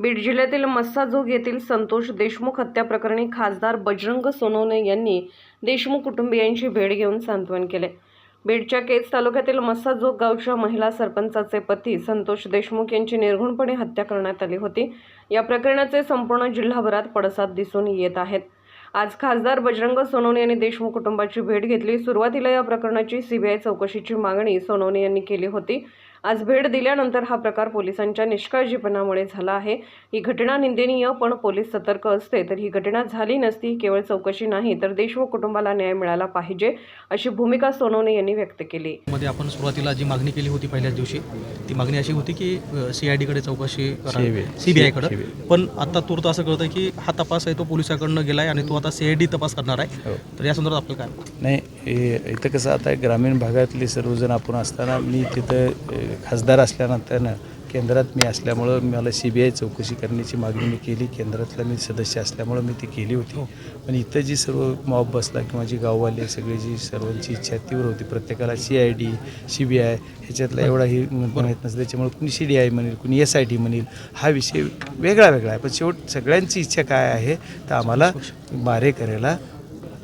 बीड जिल्ह्यातील मस्साजोग येथील संतोष देशमुख हत्या प्रकरणी खासदार बजरंग सोनवणे यांनी देशमुख कुटुंबियांची भेट घेऊन सांत्वन केले. बीडच्या केज तालुक्यातील मस्साजोग गावच्या महिला सरपंचाचे पती संतोष देशमुख यांची निर्घुणपणे हत्या करण्यात आली होती. या प्रकरणाचे संपूर्ण जिल्हाभरात पडसाद दिसून येत आहेत. आज खासदार बजरंग सोनवणे यांनी देशमुख कुटुंबाची भेट घेतली. सुरुवातीला या प्रकरणाची सीबीआय चौकशीची मागणी सोनवणे यांनी केली होती. आज भेट दिल्यानंतर हा प्रकार पोलिसांच्या निष्काळजीपणामुळे झाला आहे. ही घटना निंदनीय पण पोलीस सतर्क असते तर ही घटना झाली नसती केवळ चौकशी नाही तर देशमुख कुटुंबाला न्याय मिळाला पाहिजे अशी भूमिका सोनवणे यांनी व्यक्त केली. मध्ये आपण सुरुवातीला जी मागणी केली होती पहिल्याच दिवशी ती मागणी अशी होती की सी आय डीकडे चौकशी करावी सी बी आयकडे पण आता तूर्त असं कळतं की हा तपास आहे तो पोलिसाकडनं गेला आहे आणि तो आता सी आय डी तपास करणार आहे. तर या संदर्भात आपलं काय नाही हे- इथं कसं आता ग्रामीण भागातले सर्वजण आपण असताना मी तिथं खासदार असल्यानंतरनं केंद्रात मी असल्यामुळं मला सी बी आय चौकशी करण्याची मागणी मी केली. केंद्रातला मी सदस्य असल्यामुळं मी ती केली होती. पण इथं जी सर्व मॉब बसला किंवा जी गाववाले सगळी जी सर्वांची इच्छा तीव्र होती. प्रत्येकाला C I D C B I ह्याच्यातला एवढाही माहीत नसतं. त्याच्यामुळे कुणी सी डी आय म्हणेल कुणी एस आय टी म्हणेल हा विषय वेगळा वेगळा आहे. पण शेवट सगळ्यांची इच्छा काय आहे तर आम्हाला मारेकऱ्याला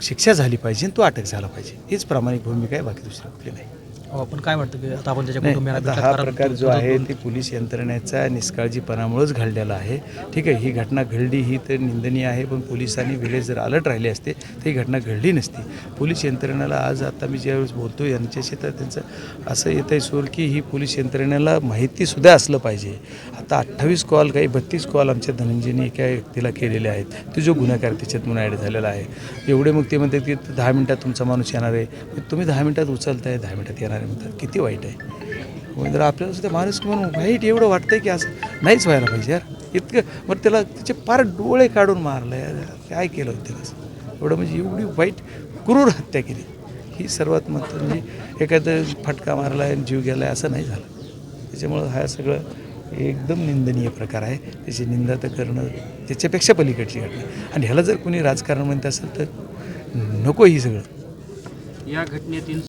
शिक्षा झाली पाहिजे आणि तो अटक झाला पाहिजे. हीच प्रामाणिक भूमिका आहे. बाकी दुसरी कुठली नाही. आपण काय वाटतं की आता आपण त्याच्या कुटुंबियांना आता भेटला हा कारण प्रकार जो तो- आहे तो- पोलीस यंत्रणेचा निष्काळजीपणामुळेच घडलेला आहे. ठीक आहे ही घटना घडली ही तर निंदनीय आहे पण पोलिसांनी वेळेस जर अलर्ट राहिले असते तर ही घटना घडली नसती. पोलीस यंत्रणेला आज आता मी ज्यावेळेस बोलतो यांच्याशी तर त्यांचं असं येतं आहे सोल की ही पोलीस यंत्रणेला माहितीसुद्धा असलं पाहिजे. आता अठ्ठावीस कॉल काही बत्तीस कॉल आमच्या धनंजयने एका व्यक्तीला केलेले आहेत. तो जो गुन्हेगार त्याच्यात म्हणून ॲड झालेला आहे. एवढे मग ते म्हणतात की दहा मिनटात तुमचा माणूस येणार आहे. मग तुम्ही दहा मिनटात उचलताय दहा मिनटात येणार आहे. म्हणतात किती वाईट आहे. मग जर आपल्याला सुद्धा माणूस म्हणून वाईट एवढं वाटतंय की असं नाहीच व्हायला पाहिजे यार. इतकं मग त्याला त्याचे फार डोळे काढून मारलं यार. काय केलं होतं त्याला एवढं म्हणजे एवढी वाईट क्रूर हत्या केली. ही सर्वात महत्त्व म्हणजे एखादं फटका मारला आणि जीव गेला आहे असं नाही झालं. त्याच्यामुळं हा सगळं एकदम निंदनीय प्रकार आहे. त्याची निंदा तर करणं त्याच्यापेक्षा पलीकडची घटना. आणि ह्याला जर कोणी राजकारण म्हणत असेल तर नको ही सगळं. या घटनेतील